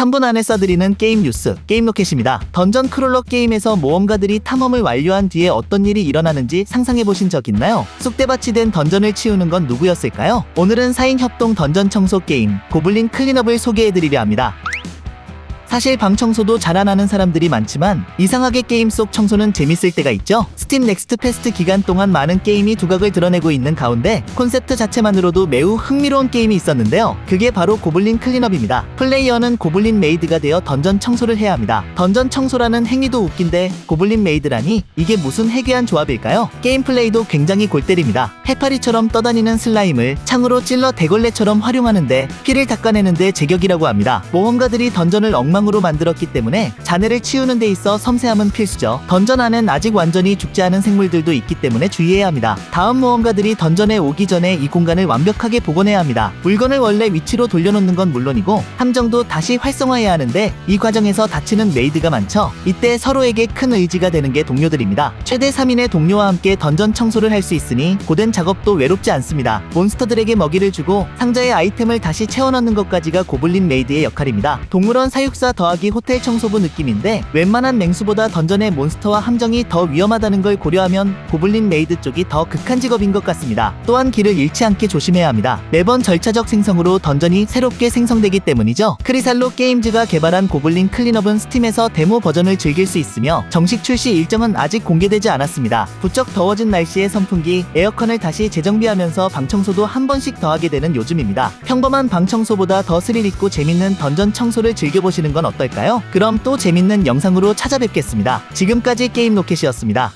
3분 안에 써드리는 게임 뉴스, 게임 로켓입니다. 던전 크롤러 게임에서 모험가들이 탐험을 완료한 뒤에 어떤 일이 일어나는지 상상해보신 적 있나요? 쑥대밭이 된 던전을 치우는 건 누구였을까요? 오늘은 4인 협동 던전 청소 게임, 고블린 클린업을 소개해드리려 합니다. 사실 방 청소도 잘안 하는 사람들이 많지만 이상하게 게임 속 청소는 재밌을 때가 있죠. 스팀 넥스트 페스트 기간 동안 많은 게임이 두각을 드러내고 있는 가운데 콘셉트 자체만으로도 매우 흥미로운 게임이 있었는데요. 그게 바로 고블린 클린업입니다. 플레이어는 고블린 메이드가 되어 던전 청소를 해야 합니다. 던전 청소라는 행위도 웃긴데 고블린 메이드라니 이게 무슨 해괴한 조합일까요? 게임 플레이도 굉장히 골 때립니다. 해파리처럼 떠다니는 슬라임을 창으로 찔러 대걸레처럼 활용하는데 피를 닦아내는데 제격이라고 합니다. 모험가들이 던전을 엉망 으로 만들었기 때문에 잔해를 치우는 데 있어 섬세함은 필수죠. 던전 안엔 아직 완전히 죽지 않은 생물들도 있기 때문에 주의해야 합니다. 다음 모험가들이 던전에 오기 전에 이 공간을 완벽하게 복원해야 합니다. 물건을 원래 위치로 돌려놓는 건 물론이고 함정도 다시 활성화해야 하는데 이 과정에서 다치는 메이드가 많죠. 이때 서로에게 큰 의지가 되는 게 동료들입니다. 최대 3인의 동료와 함께 던전 청소를 할 수 있으니 고된 작업도 외롭지 않습니다. 몬스터들에게 먹이를 주고 상자에 아이템을 다시 채워넣는 것까지가 고블린 메이드의 역할입니다. 동물원 사육사 더하기 호텔 청소부 느낌인데 웬만한 맹수보다 던전의 몬스터와 함정이 더 위험하다는 걸 고려하면 고블린 메이드 쪽이 더 극한 직업인 것 같습니다. 또한 길을 잃지 않게 조심해야 합니다. 매번 절차적 생성으로 던전이 새롭게 생성되기 때문이죠. 크리살로 게임즈가 개발한 고블린 클린업은 스팀에서 데모 버전을 즐길 수 있으며 정식 출시 일정은 아직 공개되지 않았습니다. 부쩍 더워진 날씨에 선풍기, 에어컨을 다시 재정비하면서 방청소도 한 번씩 더하게 되는 요즘입니다. 평범한 방청소보다 더 스릴 있고 재밌는 던전 청소를 즐겨보시는 건 어떨까요? 그럼 또 재밌는 영상으로 찾아뵙겠습니다. 지금까지 게임 로켓이었습니다.